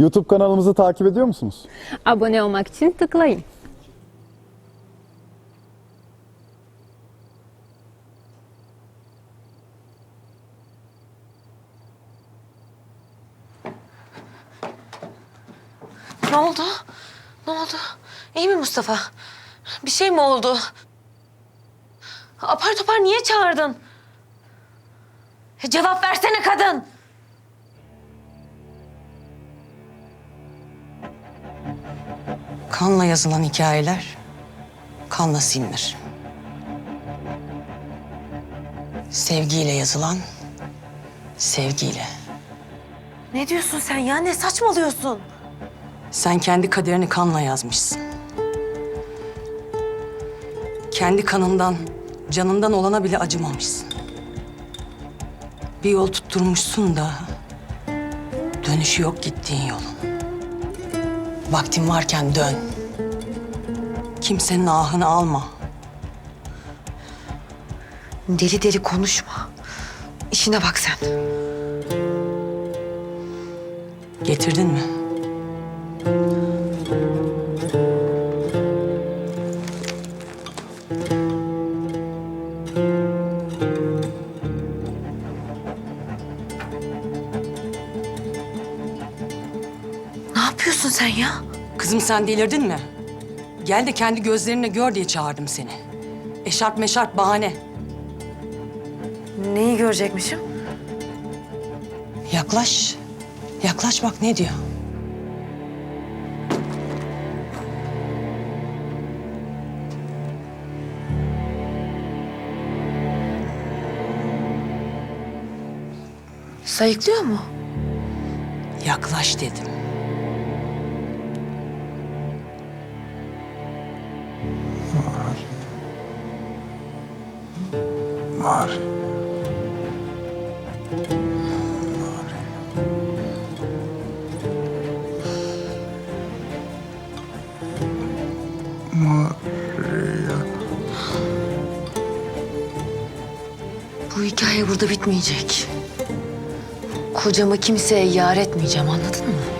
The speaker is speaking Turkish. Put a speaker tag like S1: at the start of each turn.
S1: YouTube kanalımızı takip ediyor musunuz?
S2: Abone olmak için tıklayın.
S3: Ne oldu? Ne oldu? İyi mi Mustafa? Bir şey mi oldu? Apar topar niye çağırdın? E, Cevap versene kadın.
S4: Kanla yazılan hikayeler kanla silinir. Sevgiyle yazılan sevgiyle.
S3: Ne diyorsun sen ya? Ne saçmalıyorsun?
S4: Sen kendi kaderini kanla yazmışsın. Kendi kanından, canından olana bile acımamışsın. Bir yol tutturmuşsun da dönüşü yok gittiğin yolun. Vaktin varken dön. Kimsenin ahını alma.
S3: Deli deli konuşma. İşine bak sen.
S4: Getirdin mi?
S3: Yapıyorsun sen ya?
S4: Kızım sen delirdin mi? Gel de kendi gözlerinle gör diye çağırdım seni. Eşarp meşarp bahane.
S3: Neyi görecekmişim?
S4: Yaklaş. Yaklaş bak ne diyor.
S3: Sayıklıyor mu?
S4: Yaklaş dedim.
S5: Var.
S3: Bu hikaye burada bitmeyecek. Kocamı kimseye yar etmeyeceğim anladın mı?